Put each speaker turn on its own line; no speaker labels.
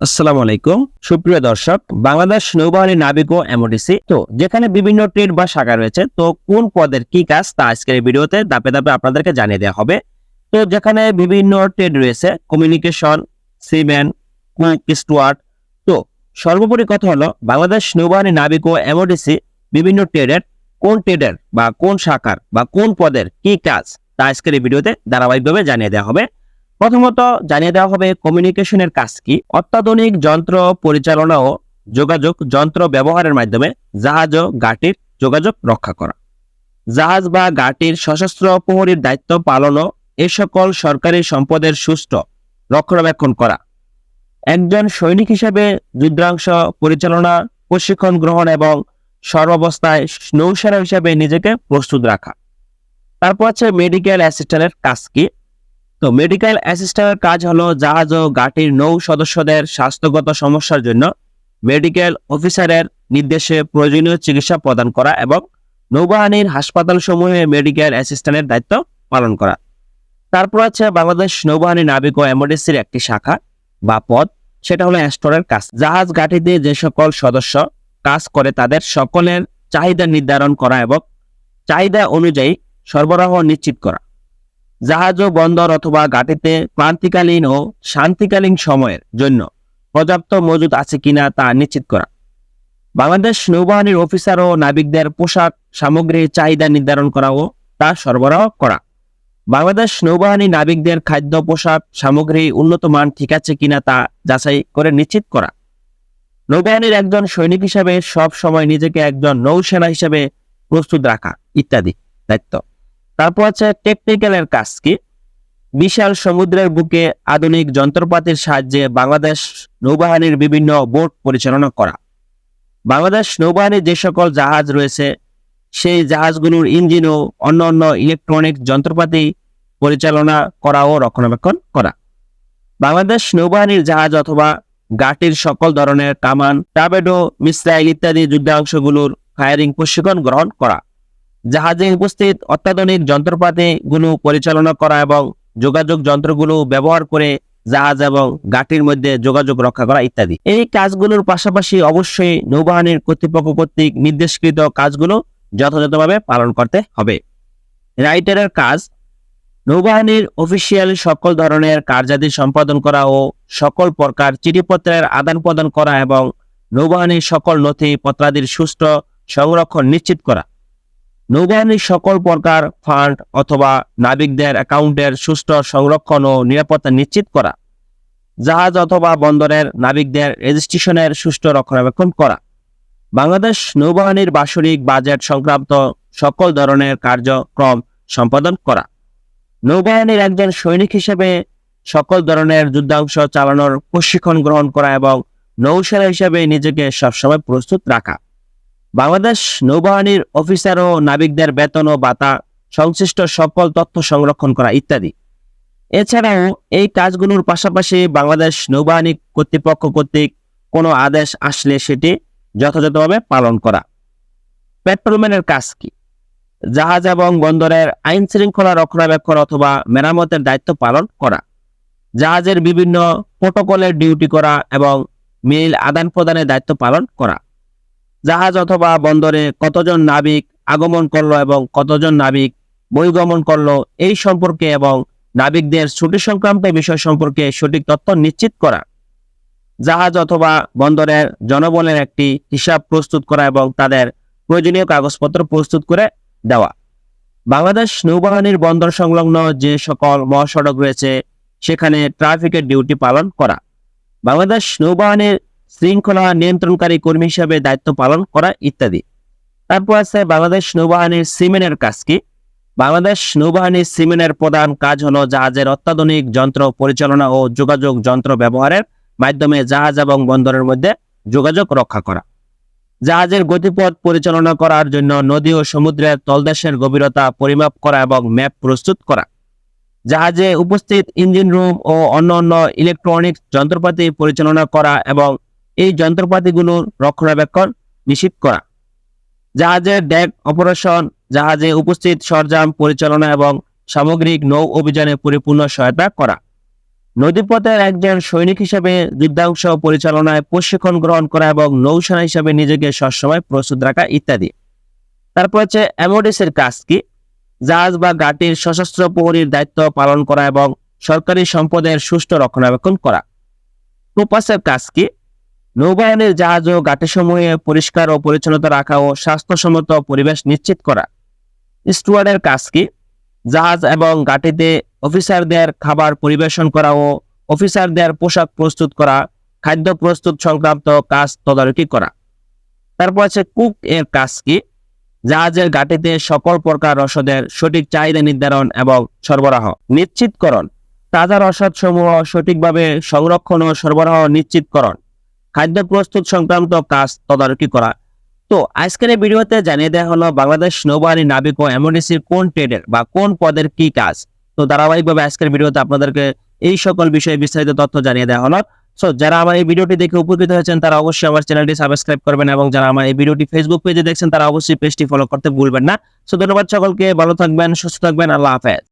আসসালামু আলাইকুম। সুপ্রিয় দর্শক, বাংলাদেশ নৌবাহিনী নাবিক ও এমওডিসি, তো যেখানে বিভিন্ন ট্রেড বা শাখা রয়েছে, তো কোন পদের কি কাজ তা আজকের ভিডিওতে ধাপে ধাপে আপনাদেরকে জানিয়ে দেওয়া হবে। তো যেখানে বিভিন্ন ট্রেড রয়েছে কমিউনিকেশন সিমেন্ট কুইক স্টুয়ার্ড তো সর্বোপরি কথা হলো, বাংলাদেশ নৌবাহিনী নাবিক ও এমওডিসি বিভিন্ন ট্রেডের কোন ট্রেডের বা কোন শাখার বা কোন পদের কি কাজ তা আজকের ভিডিওতে ধারাবাহিকভাবে জানিয়ে দেওয়া হবে। প্রথমত জানিয়ে দেওয়া হবে কমিউনিকেশনের কাজ কি। অত্যাধুনিক যন্ত্র পরিচালনা ও যোগাযোগ যন্ত্র ব্যবহারের মাধ্যমে জাহাজ ও গাটির যোগাযোগ রক্ষা করা। জাহাজ বা গাটির সশস্ত্র প্রহরীর দায়িত্ব পালন ও এ সকল সরকারি সম্পদের সুষ্ঠু রক্ষণাবেক্ষণ করা। একজন সৈনিক হিসেবে যুদ্ধাংশ পরিচালনা, প্রশিক্ষণ গ্রহণ এবং সর্বাবস্থায় নৌসেনা হিসেবে নিজেকে প্রস্তুত রাখা। তারপর আছে মেডিকেল অ্যাসিস্ট্যান্টের কাজ কি। তো মেডিকেল অ্যাসিস্ট্যান্টের কাজ হলো জাহাজ ও গাটির নৌ সদস্যদের স্বাস্থ্যগত সমস্যার জন্য মেডিকেল অফিসারের নির্দেশে প্রয়োজনীয় চিকিৎসা প্রদান করা এবং নৌবাহিনীর হাসপাতাল সমূহে মেডিকেল অ্যাসিস্ট্যান্টের দায়িত্ব পালন করা। তারপর আছে বাংলাদেশ নৌবাহিনী নাবিক ও এমওডিসির একটি শাখা বা পদ। সেটা হলো অ্যাস্টরের কাজ। জাহাজ গাটিতে যে সকল সদস্য কাজ করে তাদের সকলের চাহিদা নির্ধারণ করা এবং চাহিদা অনুযায়ী সরবরাহ নিশ্চিত করা। জাহাজ ও বন্দর অথবা ঘাটিতে ক্লান্তিকালীন ও শান্তিকালীন সময়ের জন্য পর্যাপ্ত মজুদ আছে কিনা তা নিশ্চিত করা। বাংলাদেশ নৌবাহিনীর অফিসার ও নাবিকদের পোশাক সামগ্রীর চাহিদা নির্ধারণ করা ও তা সরবরাহ করা। বাংলাদেশ নৌবাহিনী নাবিকদের খাদ্য, পোশাক, সামগ্রী উন্নত মান ঠিক আছে কিনা তা যাচাই করে নিশ্চিত করা। নৌবাহিনীর একজন সৈনিক হিসাবে সব সময় নিজেকে একজন নৌসেনা হিসেবে প্রস্তুত রাখা ইত্যাদি দায়িত্ব। তারপর আছে টেকনিক্যালের কাজ কি? বিশাল সমুদ্রের বুকে আধুনিক যন্ত্রপাতির সাহায্যে বাংলাদেশ নৌবাহিনীর বিভিন্ন বোট পরিচালনা করা। বাংলাদেশ নৌবাহিনীর যে সকল জাহাজ রয়েছে, সেই জাহাজগুলোর ইঞ্জিন ও অন্যান্য ইলেকট্রনিক যন্ত্রপাতি পরিচালনা করা ও রক্ষণাবেক্ষণ করা। বাংলাদেশ নৌবাহিনীর জাহাজ অথবা গাটির সকল ধরনের কামান, টাবেডো, মিসাইল ইত্যাদি যুদ্ধাংশগুলোর ফায়ারিং প্রশিক্ষণ গ্রহণ করা। জাহাজে উপস্থিত অত্যাধুনিক যন্ত্রপাতিগুলো পরিচালনা করা এবং যোগাযোগ যন্ত্রগুলো ব্যবহার করে জাহাজ এবং গাটির মধ্যে যোগাযোগ রক্ষা করা ইত্যাদি। এই কাজগুলোর পাশাপাশি অবশ্যই নৌবাহিনীর কর্তৃপক্ষ কর্তৃক নির্দেশকৃত কাজগুলো যথাযথভাবে পালন করতে হবে। রাইটারের কাজ, নৌবাহিনীর অফিসিয়াল সকল ধরনের কার্যাদি সম্পাদন করা ও সকল প্রকার চিঠিপত্রের আদান প্রদান করা এবং নৌবাহিনীর সকল নথি পত্রাদির সুষ্ঠু সংরক্ষণ নিশ্চিত করা। নৌবাহিনীর সকল প্রকার ফান্ড অথবা নাবিকদের অ্যাকাউন্টের সুষ্ঠু সংরক্ষণ ও নিরাপত্তা নিশ্চিত করা, জাহাজ অথবা বন্দরের নাবিকদের রেজিস্ট্রেশনের সুষ্ঠু রক্ষণাবেক্ষণ করা। বাংলাদেশ নৌবাহিনীর বাৎসরিক বাজেট সংক্রান্ত সকল ধরনের কার্যক্রম সম্পাদন করা। নৌবাহিনীর একজন সৈনিক হিসেবে সকল ধরনের যুদ্ধাংশ চালানোর প্রশিক্ষণ গ্রহণ করা এবং নৌসেনা হিসেবে নিজেকে সবসময় প্রস্তুত রাখা। বাংলাদেশ নৌবাহিনীর অফিসার ও নাবিকদের বেতন ও ভাতা, সংশ্লিষ্ট সকল তথ্য সংরক্ষণ করা ইত্যাদি। এছাড়াও এই কাজগুলোর পাশাপাশি বাংলাদেশ নৌবাহিনী কর্তৃপক্ষ কর্তৃক কোনো আদেশ আসলে সেটি যথাযথভাবে পালন করা। পেট্রোলম্যানের কাজ কি? জাহাজ এবং বন্দরের আইন শৃঙ্খলা রক্ষণাবেক্ষণ অথবা মেরামতের দায়িত্ব পালন করা। জাহাজের বিভিন্ন প্রোটোকলের ডিউটি করা এবং মিল আদান প্রদানের দায়িত্ব পালন করা। জাহাজ অথবা বন্দরে কতজন নাবিক আগমন করল এবং কতজন নাবিক বহিগমন করল, এই সম্পর্কে এবং নাবিকদের ছুটি সংক্রান্ত বিষয় সম্পর্কে সঠিক তথ্য নিশ্চিত করা। জাহাজ অথবা বন্দরের জনবলের একটি হিসাব প্রস্তুত করা এবং তাদের প্রয়োজনীয় কাগজপত্র প্রস্তুত করে দেওয়া। বাংলাদেশ নৌবাহিনীর বন্দর সংলগ্ন যে সকল মহাসড়ক রয়েছে, সেখানে ট্রাফিকের ডিউটি পালন করা। বাংলাদেশ নৌবাহিনীর শৃঙ্খলা নিয়ন্ত্রণকারী কর্মী হিসাবে দায়িত্ব পালন করা ইত্যাদি। তারপর আছে বাংলাদেশ নৌবাহিনীর সিমেনের কাজ কি? বাংলাদেশ নৌবাহিনীর সিমেনের প্রধান কাজ হলো জাহাজের অত্যাধুনিক যন্ত্র পরিচালনা ও যোগাযোগ যন্ত্র ব্যবহারের মাধ্যমে জাহাজ এবং বন্দরের মধ্যে যোগাযোগ রক্ষা করা। জাহাজের গতিপথ পরিচালনা করার জন্য নদী ও সমুদ্রের তলদেশের গভীরতা পরিমাপ করা এবং ম্যাপ প্রস্তুত করা। জাহাজে উপস্থিত ইঞ্জিন রুম ও অন্যান্য ইলেকট্রনিক যন্ত্রপাতি পরিচালনা করা এবং এই যন্ত্রপাতিগুলোর রক্ষণাবেক্ষণ নিশ্চিত করা। জাহাজের ডেক অপারেশন, জাহাজে উপস্থিত সরঞ্জাম পরিচালনা এবং সামগ্রিক নৌ অভিযানে পরিপূর্ণ সহায়তা করা। নদীপথের একজন সৈনিক হিসেবে যুদ্ধাংশ পরিচালনায় প্রশিক্ষণ গ্রহণ করা এবং নৌসেনা হিসেবে নিজেকে সবসময় প্রস্তুত রাখা ইত্যাদি। তারপর হচ্ছে এমওডিসির কাজ কি? জাহাজ বা ঘাটির সশস্ত্র প্রহরীর দায়িত্ব পালন করা এবং সরকারি সম্পদের সুষ্ঠু রক্ষণাবেক্ষণ করা। প্রপাসের কাজ কি? নৌবাহিনীর জাহাজ ও ঘাটিসমূহে পরিষ্কার ও পরিচ্ছন্নতা রাখা ও স্বাস্থ্যসম্মত পরিবেশ নিশ্চিত করা। স্টুয়ার্ডের কাজ কি? জাহাজ এবং ঘাটিতে অফিসারদের খাবার পরিবেশন করা ও অফিসারদের পোশাক প্রস্তুত করা, খাদ্য প্রস্তুত সংক্রান্ত কাজ তদারকি করা। তারপর আছে কুক এর কাজ কি? জাহাজের ঘাটিতে সকল প্রকার রসদের সঠিক চাহিদা নির্ধারণ এবং সরবরাহ নিশ্চিতকরণ, তাজা রসদ সমূহ সঠিকভাবে সংরক্ষণ ও সরবরাহ নিশ্চিতকরণ। খাদ্য প্রস্তুত সংক্রান্ত কাজ তদারকি করা। তো, আজকের এই ভিডিওতে জানিয়ে দেওয়া হলো বাংলাদেশ নৌবাহিনী নাবিক ও এমওডিসির কোন ট্রেডের বা কোন পদের কি কাজ। তো, ধারাবাহিকভাবে আজকের ভিডিওতে আপনাদেরকে এই সকল বিষয়ে বিস্তারিত তথ্য জানিয়ে দেওয়া হলো। সো, যারা আমার এই ভিডিওটি দেখে উপকৃত হয়েছেন, তারা অবশ্যই আমার চ্যানেলটি সাবস্ক্রাইব করবেন এবং যারা আমার এই ভিডিওটি ফেসবুক পেজে দেখছেন, তারা অবশ্যই পেজটি ফলো করতে ভুলবেন না। সো, ধন্যবাদ সকলকে, ভালো থাকবেন, সুস্থ থাকবেন, আল্লাহ হাফেজ।